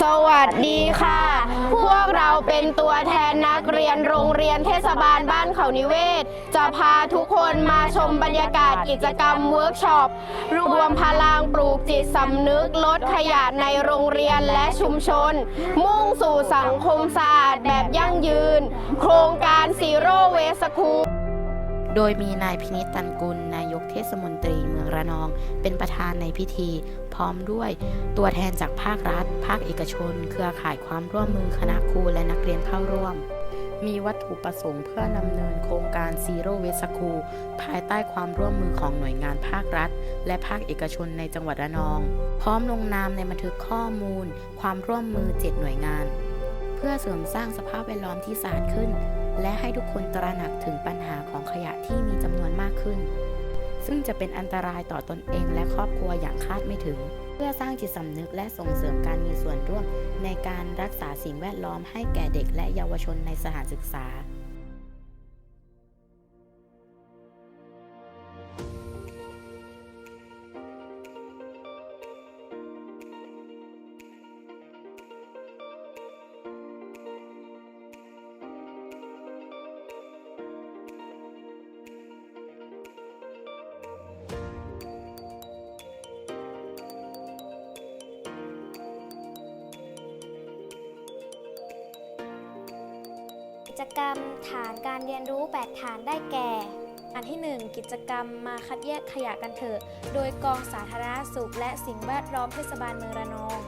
สวัสดีค่ะ พวกเราเป็นตัวแทนนักเรียนโรงเรียนเทศบาลบ้านเขานิเวศ จะพาทุกคนมาชมบรรยากาศกิจกรรมเวิร์กช็อปรวมพลังปลูกจิตสำนึกลดขยะในโรงเรียนและชุมชน มุ่งสู่สังคมสะอาดแบบยั่งยืน โครงการซีโร่เวสคู โดยมีนายพินิจตันกุล นายกเทศมนตรีเมืองระนอง เป็นประธานในพิธี พร้อมด้วยตัวแทนจากภาครัฐ ภาคเอกชน เครือข่ายความร่วมมือคณะครูและนักเรียนเข้าร่วม มีวัตถุประสงค์เพื่อดำเนินโครงการ Zero Waste School ภายใต้ความร่วมมือของหน่วยงานภาครัฐ และภาคเอกชนในจังหวัดระนอง พร้อมลงนามในบันทึกข้อมูล ความร่วมมือ 7 หน่วยงาน เพื่อเสริมสร้างสภาพแวดล้อมที่สะอาดขึ้น และให้ทุกคนตระหนักถึงปัญหาของขยะที่มีจำนวนมากขึ้น ซึ่งจะเป็นอันตรายต่อตนเองและครอบครัวอย่างคาดไม่ถึง เพื่อสร้างจิตสำนึกและส่งเสริมการมีส่วนร่วม ในการรักษาสิ่งแวดล้อมให้แก่เด็กและเยาวชนในสถานศึกษา จกรรมฐานการเรียนรู้ 8 ฐานได้แก่ อันที่ 1 กิจกรรมมาคัดแยกขยะกันเถอะ โดยกองสาธารณสุขและสิ่งแวดล้อมเทศบาลเมืองระนอง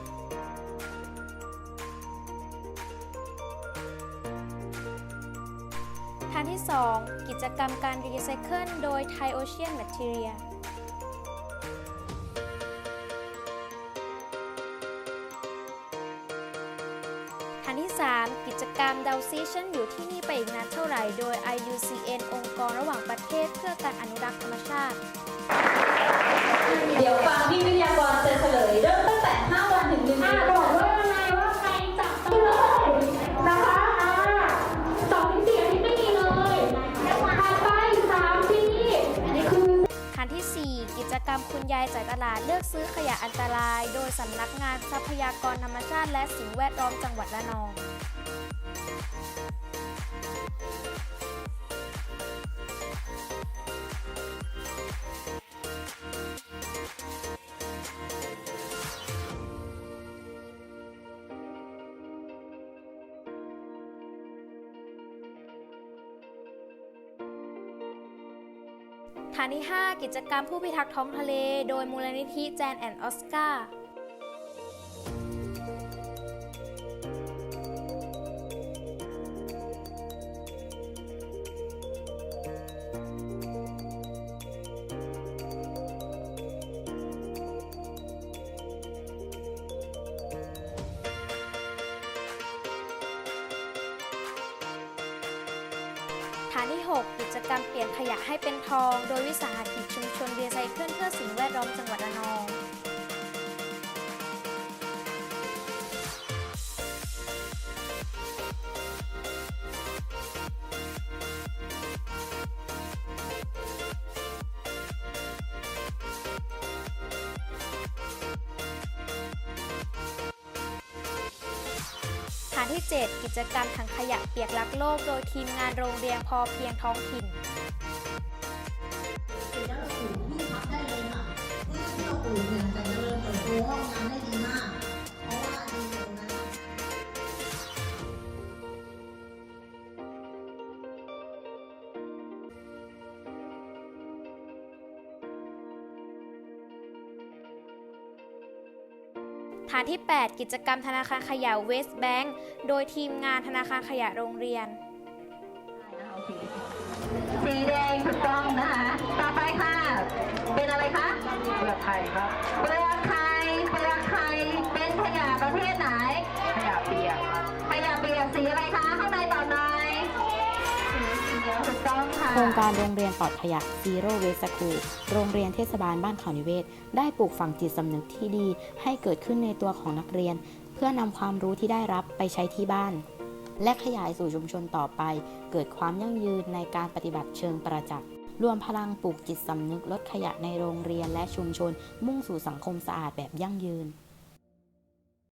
ฐานที่ 2 กิจกรรมการรีไซเคิลโดย Thai Ocean Material ฐานที่ 3 กิจกรรม d o w s e s i o n อยู่ที่นี่ไปอีกนานเท่าไหร่ โดย IUCN องค์กรระหว่างประเทศเพื่อการอนุรักษ์ธรรมชาติ เดี๋ยวฟังพี่วิทยากรจะเฉลยเริ่มตั้งแต่ 5 วันถึง1เดือนบอกว่ายังไงว่าใครจับต้อายตลาดเลือกซื้อขยะอันตราย โดยสำนักงานทรัพยากรธรรมชาติและสิ่งแวดล้อมจังหวัดระนอง ฐานที่ 5 กิจกรรมผู้พิทักษ์ท้องทะเล โดยมูลนิธิแจนแอนออสการ์ ฐานที่ 6 กิจกรรมเปลี่ยนขยะให้เป็นทอง โดยวิสาหกิจชุมชนรีไซเคิลเพื่อสิ่งแวดล้อมจังหวัดระนองานที่ 7 กิจกรรมถังขยะเปียกรักโลก โดยทีมงานโรงเรียนพอเพียงท้องถิ่น ฐานที่ 8 กิจกรรมธนาคารขยะเวสต์แบงค์โดยทีมงานธนาคารขยะโรงเรียนสีแดงถูกต้องนะคะ ต่อไปค่ะ เป็นอะไรคะ เปลือกไข่ครับ เปลือกไข่ เปลือกไข่ เป็นขยะประเภทไหน ต้องค่ะ โครงการโรงเรียนปลอดขยะ Zero Waste School โรงเรียนเทศบาลบ้านเขานิเวศ ได้ปลูกฝังจิตสำนึกที่ดี ให้เกิดขึ้นในตัวของนักเรียน เพื่อนำความรู้ที่ได้รับไปใช้ที่บ้าน และขยายสู่ชุมชนต่อไป เกิดความยั่งยืนในการปฏิบัติเชิงประจักษ์รวมพลังปลูกจิตสำนึกลดขยะในโรงเรียนและชุมชน มุ่งสู่สังคมสะอาดแบบยั่งยืน